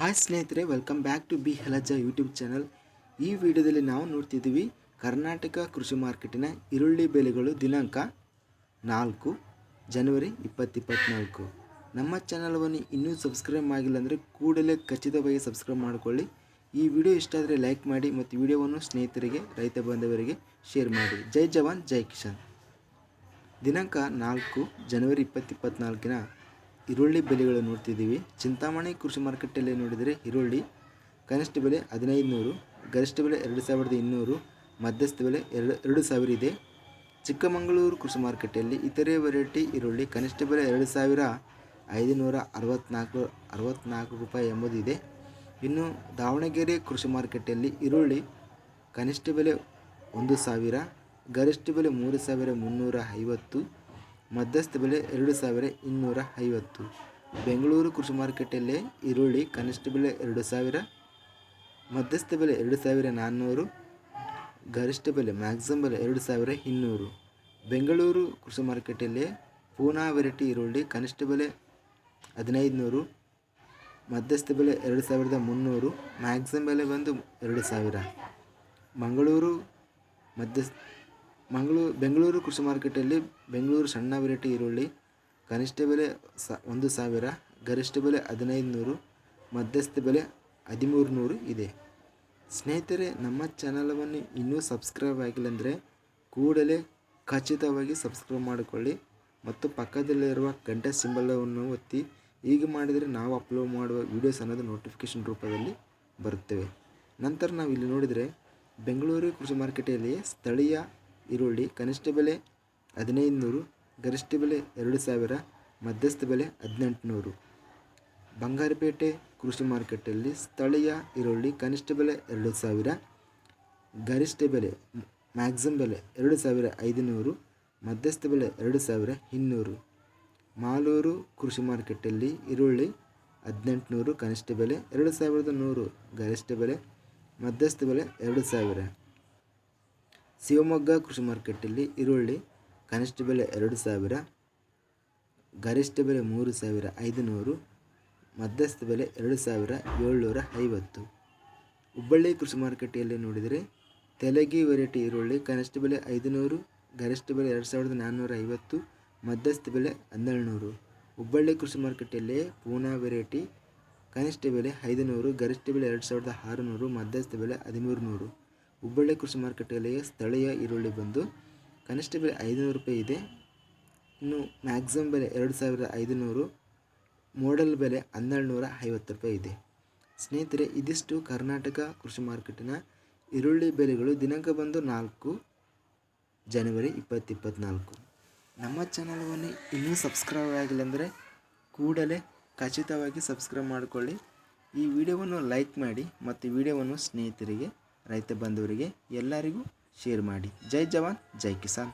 Hi ಸ್ನೇಹಿತರೆ welcome back to B ಹಲಜ YouTube channel ಈ ವಿಡಿಯೋದಲ್ಲಿ ನಾವು ನೋಡ್ತಿದ್ದೀವಿ ಕರ್ನಾಟಕ ಕೃಷಿ ಮಾರ್ಕೆಟಿನ ಈರುಳ್ಳಿ ಬೆಲೆಗಳು ದಿನಾಂಕ ನಾಲ್ಕು, ಜನವರಿ ಇಪ್ಪತ್ತಿಪ್ಪತ್ನಾಲ್ಕು. ನಮ್ಮ ಚಾನಲ್ವನ್ನು ಇನ್ನೂ ಸಬ್ಸ್ಕ್ರೈಬ್ ಆಗಿಲ್ಲ ಅಂದರೆ ಕೂಡಲೇ ಖಚಿತವಾಗಿ ಸಬ್ಸ್ಕ್ರೈಬ್ ಮಾಡಿಕೊಳ್ಳಿ. ಈ ವಿಡಿಯೋ ಇಷ್ಟ ಆದರೆ ಲೈಕ್ ಮಾಡಿ ಮತ್ತು ವಿಡಿಯೋವನ್ನು ಸ್ನೇಹಿತರಿಗೆ, ರೈತ ಬಾಂಧವರಿಗೆ ಶೇರ್ ಮಾಡಿ. ಜೈ ಜವಾನ್, ಜೈ ಕಿಶನ್ ದಿನಾಂಕ ನಾಲ್ಕು, ಜನವರಿ ಇಪ್ಪತ್ತಿಪ್ಪತ್ನಾಲ್ಕಿನ ಈರುಳ್ಳಿ ಬೆಲೆಗಳು ನೋಡ್ತಿದ್ದೀವಿ. ಚಿಂತಾಮಣಿ ಕೃಷಿ ಮಾರ್ಕೆಟಲ್ಲಿ ನೋಡಿದರೆ ಈರುಳ್ಳಿ ಕನಿಷ್ಠ ಬೆಲೆ ಹದಿನೈದು ನೂರು ಗರಿಷ್ಠ ಬೆಲೆ ಎರಡು ಸಾವಿರದ ಇನ್ನೂರು, ಮಧ್ಯಸ್ಥ ಬೆಲೆ ಎರಡು ಎರಡು ಸಾವಿರ ಇದೆ. ಚಿಕ್ಕಮಗಳೂರು ಕೃಷಿ ಮಾರ್ಕೆಟಲ್ಲಿ ಇತರೆ ವೆರೈಟಿ ಈರುಳ್ಳಿ ಕನಿಷ್ಠ ಬೆಲೆ ಎರಡು ಸಾವಿರ ಐದುನೂರ ಅರವತ್ತ್ನಾಲ್ಕು ಅರವತ್ತ್ನಾಲ್ಕು ರೂಪಾಯಿ ಎಂಬುದಿದೆ ಇನ್ನು ದಾವಣಗೆರೆ ಕೃಷಿ ಮಾರ್ಕೆಟಲ್ಲಿ ಈರುಳ್ಳಿ ಕನಿಷ್ಠ ಬೆಲೆ ಒಂದು ಸಾವಿರ, ಗರಿಷ್ಠ ಬೆಲೆ ಮೂರು ಸಾವಿರ ಮುನ್ನೂರ ಐವತ್ತು ಮಧ್ಯಸ್ಥ ಬೆಲೆ ಎರಡು ಸಾವಿರ ಇನ್ನೂರ ಐವತ್ತು. ಬೆಂಗಳೂರು ಕೃಷಿ ಮಾರುಕಟ್ಟೆಯಲ್ಲಿ ಈರುಳ್ಳಿ ಕನಿಷ್ಠ ಬೆಲೆ ಎರಡು ಸಾವಿರ, ಮಧ್ಯಸ್ಥ ಬೆಲೆ ಎರಡು ಸಾವಿರ ನಾನ್ನೂರು, ಗರಿಷ್ಠ ಬೆಲೆ ಮ್ಯಾಕ್ಸಿಮಮ್ ಬೆಲೆ ಎರಡು ಸಾವಿರ ಇನ್ನೂರು. ಬೆಂಗಳೂರು ಕೃಷಿ ಮಾರುಕಟ್ಟೆಯಲ್ಲಿ ಪೂನಾ ವೆರೈಟಿ ಈರುಳ್ಳಿ ಕನಿಷ್ಠ ಬೆಲೆ ಹದಿನೈದು ನೂರು ಮಧ್ಯಸ್ಥ ಬೆಲೆ ಎರಡು ಸಾವಿರದ ಮುನ್ನೂರು ಮ್ಯಾಕ್ಸಿಮಮ್ ಬೆಲೆ ಬಂದು ಎರಡು ಸಾವಿರ. ಮಂಗಳೂರು ಮಧ್ಯಸ್ ಮಂಗಳೂರು, ಬೆಂಗಳೂರು ಕೃಷಿ ಮಾರ್ಕೆಟಲ್ಲಿ ಬೆಂಗಳೂರು ಸಣ್ಣ ವೆರೈಟಿ ಈರುಳ್ಳಿ, ಕನಿಷ್ಠ ಬೆಲೆ ಸ, ಒಂದು ಸಾವಿರ, ಗರಿಷ್ಠ ಬೆಲೆ ಹದಿನೈದು ನೂರು ಮಧ್ಯಸ್ಥ ಬೆಲೆ ಹದಿಮೂರು ನೂರು ಇದೆ. ಸ್ನೇಹಿತರೆ, ನಮ್ಮ ಚಾನಲವನ್ನು ಇನ್ನೂ ಸಬ್ಸ್ಕ್ರೈಬ್ ಆಗಿಲ್ಲ ಅಂದರೆ ಕೂಡಲೇ ಖಚಿತವಾಗಿ ಸಬ್ಸ್ಕ್ರೈಬ್ ಮಾಡಿಕೊಳ್ಳಿ ಮತ್ತು ಪಕ್ಕದಲ್ಲಿರುವ ಗಂಟೆ ಸಿಂಬಲವನ್ನು ಒತ್ತಿ. ಹೀಗೆ ಮಾಡಿದರೆ ನಾವು ಅಪ್ಲೋಡ್ ಮಾಡುವ ವೀಡಿಯೋಸ್ ಅನ್ನೋದು ನೋಟಿಫಿಕೇಷನ್ ರೂಪದಲ್ಲಿ ಬರುತ್ತೇವೆ. ನಂತರ ನಾವು ಇಲ್ಲಿ ನೋಡಿದರೆ ಬೆಂಗಳೂರು ಕೃಷಿ ಮಾರ್ಕೆಟಲ್ಲಿ ಸ್ಥಳೀಯ ಈರುಳ್ಳಿ, ಕನಿಷ್ಠ ಬೆಲೆ ಹದಿನೈದು ನೂರು ಗರಿಷ್ಠ ಬೆಲೆ ಎರಡು ಸಾವಿರ, ಮಧ್ಯಸ್ಥ ಬೆಲೆ ಹದಿನೆಂಟುನೂರು. ಬಂಗಾರಪೇಟೆ ಕೃಷಿ ಮಾರುಕಟ್ಟೆಯಲ್ಲಿ ಸ್ಥಳೀಯ ಈರುಳ್ಳಿ ಕನಿಷ್ಠ ಬೆಲೆ ಎರಡು ಸಾವಿರ, ಗರಿಷ್ಠ ಬೆಲೆ ಮ್ಯಾಕ್ಸಿಮಮ್ ಬೆಲೆ ಎರಡು ಸಾವಿರ ಐದುನೂರು, ಮಧ್ಯಸ್ಥ ಬೆಲೆ ಎರಡು ಸಾವಿರ ಇನ್ನೂರು. ಮಾಲೂರು ಕೃಷಿ ಮಾರುಕಟ್ಟೆಯಲ್ಲಿ ಈರುಳ್ಳಿ ಹದಿನೆಂಟುನೂರು, ಕನಿಷ್ಠ ಬೆಲೆ ಎರಡು ಸಾವಿರದ ನೂರು, ಗರಿಷ್ಠ ಬೆಲೆ ಮಧ್ಯಸ್ಥ ಬೆಲೆ ಎರಡು ಸಾವಿರ. ಶಿವಮೊಗ್ಗ ಕೃಷಿ ಮಾರ್ಕೆಟಲ್ಲಿ ಈರುಳ್ಳಿ ಕನಿಷ್ಠ ಬೆಲೆ ಎರಡು ಸಾವಿರ ಗರಿಷ್ಠ ಬೆಲೆ ಮೂರು ಸಾವಿರ ಐದುನೂರು ಮಧ್ಯಸ್ಥ ಬೆಲೆ ಎರಡು ಸಾವಿರ ಏಳ್ನೂರ ಐವತ್ತು. ಹುಬ್ಬಳ್ಳಿ ಕೃಷಿ ಮಾರುಕಟ್ಟೆಯಲ್ಲಿ ನೋಡಿದರೆ ತೆಲಗಿ ವೆರೈಟಿ ಈರುಳ್ಳಿ ಕನಿಷ್ಠ ಬೆಲೆ ಐದುನೂರು ಗರಿಷ್ಠ ಬೆಲೆ ಎರಡು ಸಾವಿರದ ನಾನ್ನೂರ ಐವತ್ತು ಮಧ್ಯಸ್ಥ ಬೆಲೆ ಹನ್ನೆರಡು ನೂರು ಹುಬ್ಬಳ್ಳಿ ಕೃಷಿ ಮಾರುಕಟ್ಟೆಯಲ್ಲಿ ಪೂನಾ ವೆರೈಟಿ ಕನಿಷ್ಠ ಬೆಲೆ ಐದುನೂರು ಗರಿಷ್ಠ ಬೆಲೆ ಎರಡು ಸಾವಿರದ ಆರುನೂರು ಮಧ್ಯಸ್ಥ ಬೆಲೆ ಹದಿಮೂರು ನೂರು ಹುಬ್ಬಳ್ಳಿ ಕೃಷಿ ಮಾರುಕಟ್ಟೆಯಲ್ಲಿ ಸ್ಥಳೀಯ ಈರುಳ್ಳಿ ಬಂದು ಕನಿಷ್ಠ ಬೆಲೆ ಐದುನೂರು ರೂಪಾಯಿ ಇದೆ. ಇನ್ನು ಮ್ಯಾಕ್ಸಿಮಮ್ ಬೆಲೆ ಎರಡು ಸಾವಿರದ ಐದುನೂರು ಮೋಡಲ್ ಬೆಲೆ ಹನ್ನೆರಡು ನೂರ ಐವತ್ತು ರೂಪಾಯಿ ಇದೆ. ಸ್ನೇಹಿತರೆ, ಇದಿಷ್ಟು ಕರ್ನಾಟಕ ಕೃಷಿ ಮಾರ್ಕೆಟಿನ ಈರುಳ್ಳಿ ಬೆಲೆಗಳು ದಿನಾಂಕ ಬಂದು ನಾಲ್ಕು ಜನವರಿ ಇಪ್ಪತ್ತಿಪ್ಪತ್ನಾಲ್ಕು. ನಮ್ಮ ಚಾನಲವನ್ನು ಇನ್ನೂ ಸಬ್ಸ್ಕ್ರೈಬ್ ಆಗಿಲ್ಲ ಅಂದರೆ ಕೂಡಲೇ ಖಚಿತವಾಗಿ ಸಬ್ಸ್ಕ್ರೈಬ್ ಮಾಡಿಕೊಳ್ಳಿ. ಈ ವಿಡಿಯೋವನ್ನು ಲೈಕ್ ಮಾಡಿ ಮತ್ತು ವಿಡಿಯೋವನ್ನು ಸ್ನೇಹಿತರಿಗೆ ರೈತ ಬಂಧುವರಿಗೆ ಎಲ್ಲರಿಗೂ ಶೇರ್ ಮಾಡಿ. ಜೈ ಜವಾನ್ ಜೈ ಕಿಸಾನ್.